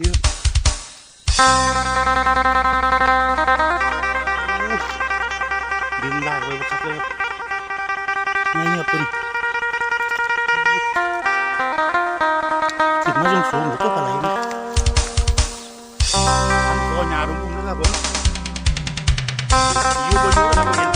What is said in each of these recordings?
พี่ครับโอ้ดึงลากเลยครับเลยครับ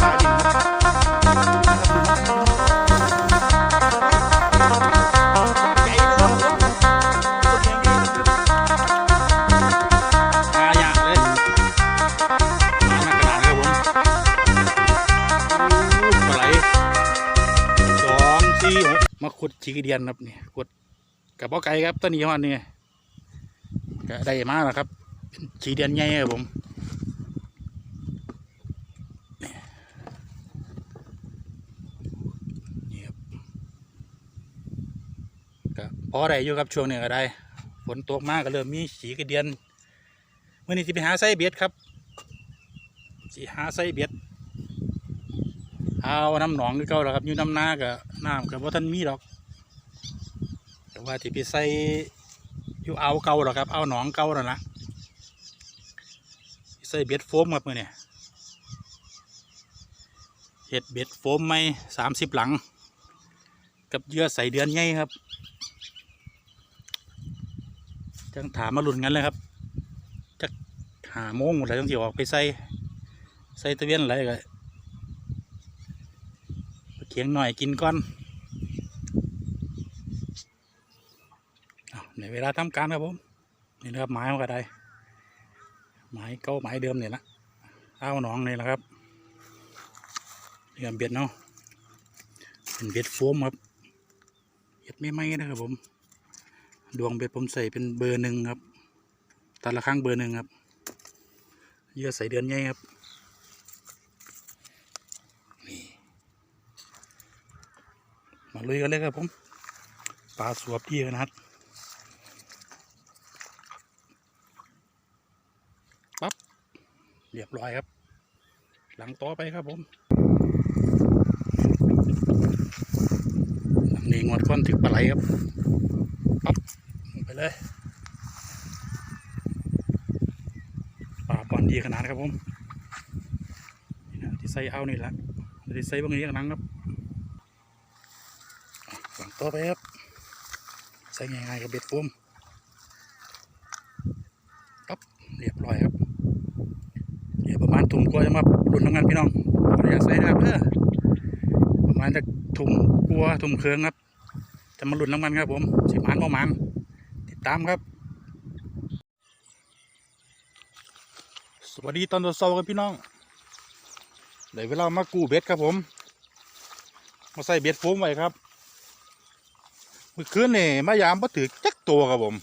ชีกเดียนครับนี่ขุดกับพ่อไก่ครับต้นนี้ฮอดนี่ก็ได้มาแล้วครับเป็นชีเดียนใหญ่ครับผมนี่ครับก็พอได้อยู่ครับช่วงนี้ก็ได้ฝนตกมากก็เริ่มมีสีกระเดียนเมื่อนี้สิไปหาไส้เบ็ดครับสิหาไส้เบ็ดเอาน้ำหนองคือเก่าแล้วครับอยู่น้ำนาก็น้ำก็บ่ทันมีหรอก ว่าที่ไปใส่อยู่เอาเก่าหรอกครับ เอาหนองเก่าแล้วนะใส่เบ็ดโฟมครับมื่อนี้เห็ดเบ็ดโฟมไม่สามสิบหลัง กับเยื่อใส่เดือนใหญ่ครับ จังถามมาหลุนกันเลยครับจะหาโมงหมดแล้วจังสิออกไปใส่ใส่ตะเวียนอะไรก็เคียงหน่อยกินก่อนอ้าวใน เวลาทำการครับผมนี่นะครับไม้มันก็ได้ไม้เก้าไม้เดิมเนี่ยละเอาหนองนี่แหละครับเรียมเบ็ดเนาะเป็นเบ็ดโฟมครับเบ็ดไม่ไหม้นะครับผม ดวงเบ็ดผมใส่เป็นเบอร์หนึ่งครับแต่ละครั้งเบอร์หนึ่งครับเยื่อใส่เดือนใหญ่ครับนี่มาลุยกันเลยครับผมปลาสวบดีขนาดปั๊ เรียบร้อยครับ หลังต่อไปครับผมหลังนี้งวดก้อนถึกปลาไหลครับปั๊บไปเลยปลาปอนดีขนาดครับผมที่ใส่เอานี่แหละที่ใส่บางอย่างนั้นครับอะฝังต่อไปครับใส่ง่ายๆกับเบ็ดโฟมปั๊บเรียบร้อยครับ เดี๋ยวประมาณถุงกลัวจะมาหลุนทำงานพี่น้องขออนุญาตใส่นะครับเด้อประมาณจะถุงกลัวถุงเครื่องครับจะมาหลุนน้ำมันครับผมสิมันประมาณติดตามครับ สวัสดีตอนเช้าๆครับพี่น้องได้เวลามากู้เบ็ดครับผม มาใส่เบ็ดโฟมไว้ครับเมื่อคืนนี่มายามมาถือจักตัวครับผม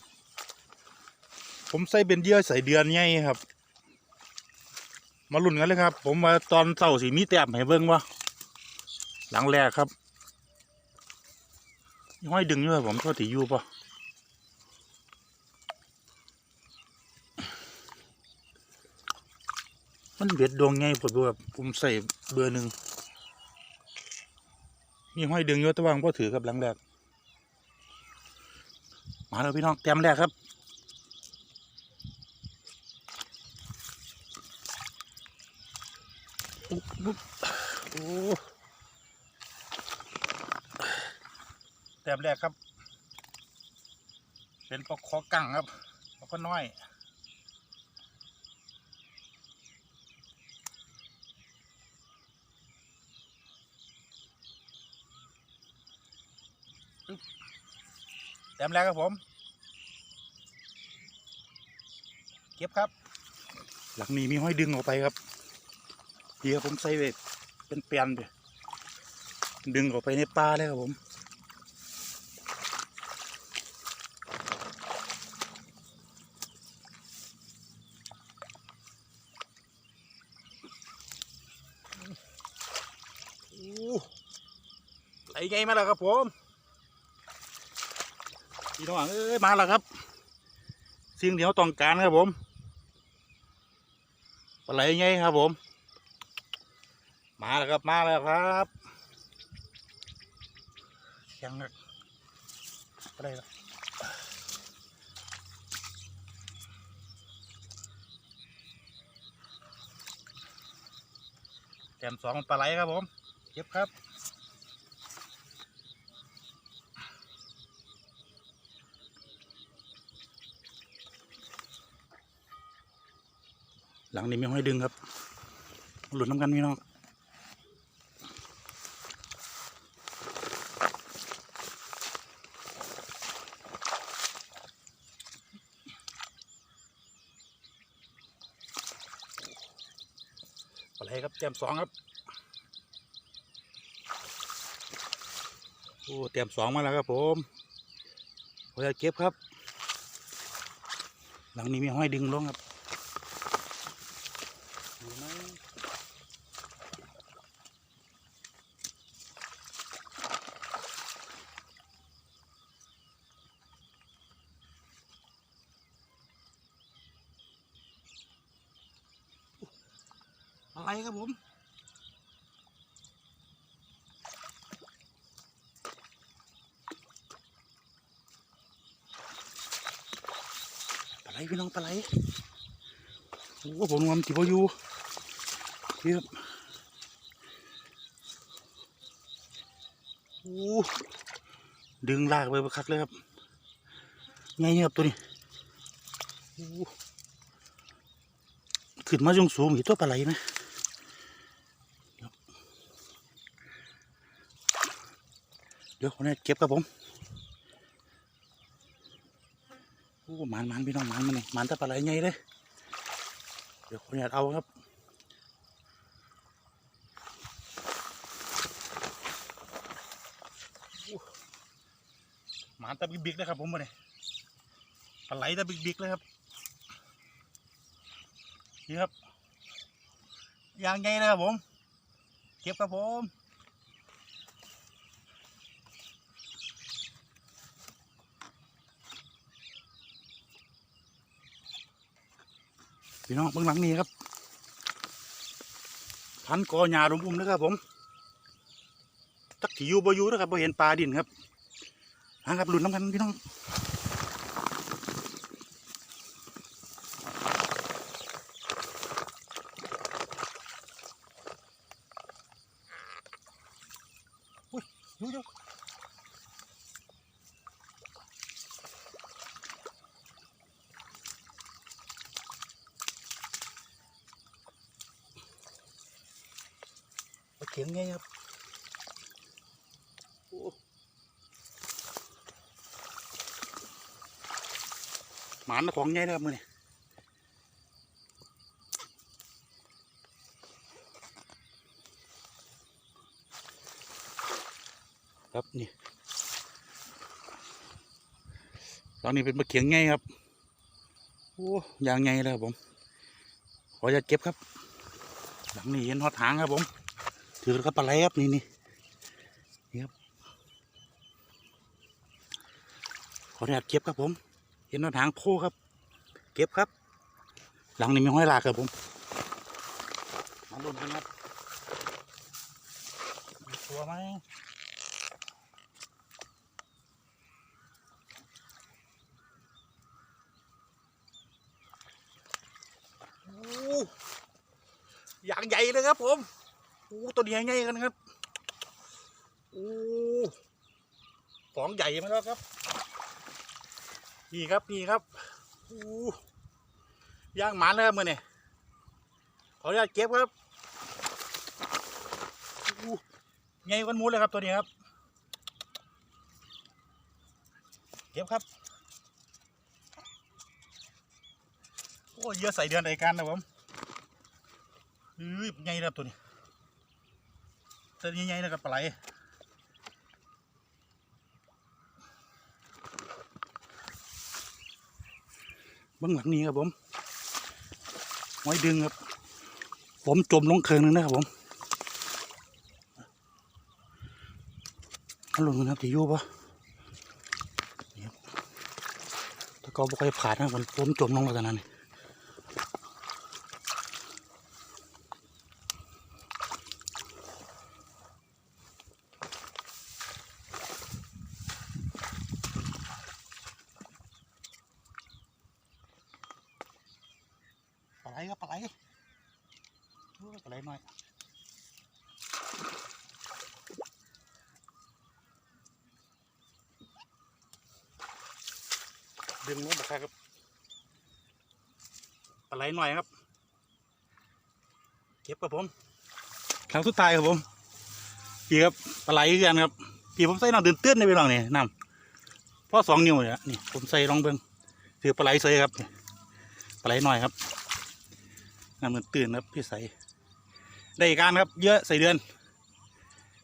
ผมใส่เป็นเยื่อใส่เดือนไงครับ มาลุ้นกันเลยครับ ผมมาตอนเช้าสีมีแต้มให้เบิ่งวะหลังแรกครับห้อยดึงอยู่ครับผมโทษทีอยู่ปะมันเบ็ดดวงไงผมแบบผมใส่เบอร์หนึ่งมีห้อยดึงอยู่แต่ว่าผมก็ถือครับหลังแรก มาแล้วพี่น้องเต็มแรกครับ อุ๊บอุ๊บโอ้ แต้มแรกครับ เป็นปลาคอกังครับปลาคอน้อยอึ๊บแต้มแรกครับผม เก็บครับ หลังนี้มีห้อยดึงออกไปครับเดี๋ยวผมใส่เวเป็นเปลี่ยนไปดึงออกไปในปลาเลยครับผม ไงมาแล้วครับผมพี่น้องเอ้ยมาแล้วครับสิ่งที่เขาต้องการครับผมปลาไหลไงครับผม มาแล้วครับมาแล้วครับแข็งปลาไหลแกมสองปลาไหลครับผมเก็บครับ หลังนี้ไม่ห้อยดึงครับ หลุดน้ำกันพี่น้องอะไรครับเตรียมสองครับ โอ้เตรียมสองมาแล้วครับผมพอจะเก็บครับ หลังนี้มีห้อยดึงลงครับดูไหมอะไร ครับผมปลาไหลพี่น้องปลาไหลโอ้ผมงวมจิบอยู่นี่ครับโอ้ดึงลากไปปคักเลยครับไงเนี่ยครับตัวนี้โอ้ขึ้นมาจงสูงอีกตัวปลาไหลไหมครับ เดี๋ยวคนนี้เก็บครับผมโอ้หมันหมันพี่น้องหมันมันนี่หมันต่ปลาไหลใหญ่เลยเดี๋ยวคนอยากเอาครับหมันต่บิ๊กๆเลยครับผมมาเนี่ยปลาไหลต่บิ๊กๆเลยครับนี่ครับยางใหญ่เลยครับผมเก็บครับผม พี่น้องเบื้องหลังนี้ครับ พันกอหญ้าลุมๆนะครับผมตักถี่อยู่บ่อยู่นะครับบ่เห็นปลาดินครับนะครับหลุดน้ำกันพี่น้องอุ้ยอยู่อยู่ปลา เข็งไงครับโอ้หมานของไงนะครับมือนี่ครับนี่ตอนนี้เป็นปลาเข็งไงครับโอ้ยางไงเลยครับผมขอจะเก็บครับ หลังนี้เห็นหอดหางครับผม ถือแล้วครับปลาไหลครับนี่นี่นี่ครับขออนุญาตเก็บครับผม เห็นหอดหางโพครับ เก็บครับ หลังนี้มีห้อยลากครับผมมาลุ้นกันครับมีตัวไหมโอ้อย่างใหญ่เลยครับผม โอ้ตัวนี้ใหญ่กันครับโอ้ฟองใหญ่มาแล้วครับ นี่ครับนี่ครับโอ้ย่างหมันเลยครับมือนี่ขออนุญาตเก็บครับโอ้ใหญ่กวันมูเลยครับตัวนี้ครับ เก็บครับโอ้เยอะใส่เดือนรายการนะผมอือใหญ่ครับตัวนี้ ตัวใหญ่ๆนะครับปลาไหลเบื้องหลังนี้ครับผมไว้ดึงครับ ผมจมลงเคิงนึงนะครับผมเอาลงกันครับที่อยู่ปะถ้าก็บ่ค่อยผ่านนะผมผมจมลงแล้วกันนั่น ไหลครับปลาไหลปลาไหลหน้อยดึงนู้นราครับปลาไหลหน่อยครับ เก็บครับผมครั้งสุดท้ายครับผมพี่ครับปลาไหลกันครับพี่ผมใส่น้ำตื่นเต้นในไปลองนี่น้ำพ่อสองนิ้วเนี่ยนี่ผมใส่ลองเบิ้งถือปลาไหลใส่ครับปลาไหลหน่อยครับ น้ำตื่นตื่นครับพี่ใส่ได้อีกการครับ เยอะใส่เดือน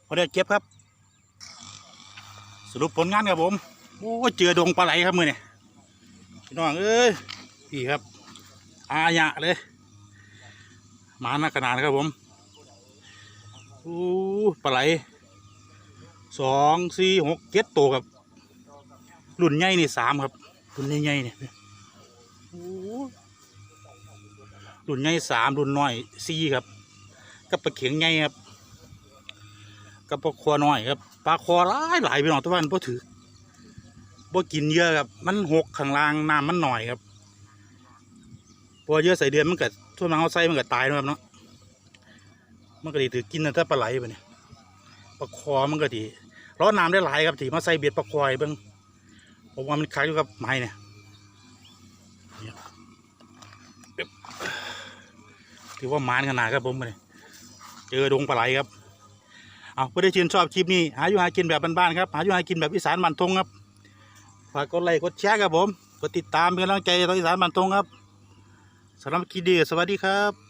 พอได้เก็บครับ สรุปผลงานครับผมโอ้เจอดงปลาไหลครับมือเนี่ยพี่น้องเอ้ยพี่ครับ อาญะเลยมาหนักขนาดครับผมโอ้ปลาไหลสองสี่หกเจ็ดตัวครับ รุ่นใหญ่นี่สามครับ รุ่นใหญ่ๆเนี่ยโอ้ รุ่นใหญ่สามรุ่นน้อยสี่ครับกับปลาเข็งใหญ่ครับกับปลาคอน้อยครับปลาคอหลายหลายไปหน่อยทุกวันพอถือบ่กินเยอะครับมันหกข้างล่างน้ำมันหน่อยครับพอเยอะใส่เดือนมันก็ทั่วมาเขาใส่มันก็ตายนะครับเนาะมันก็ดีถือกินนะถ้าปลาไหลไปเนี่ยปลาคอมันก็ดีร้อนน้ำได้หลายครับที่มาใส่เบ็ดปลาคอยเบิ้งผมว่ามันคล้ายกับไม้เนี่ยเนี่ยปึ๊บ ถือว่ามานขนาดครับผมเลยเจอดงปลาไหลครับเอาเพื่อได้ชื่นชอบคลิปนี้หาอยู่หากินแบบบ้านๆครับหาอยู่หากินแบบอีสานมันทงครับฝากกดไลค์กดแชร์ครับผมกดติดตามเป็นกำลังใจต่ออีสานมันทงครับสำหรับคลิปดีสวัสดีครับ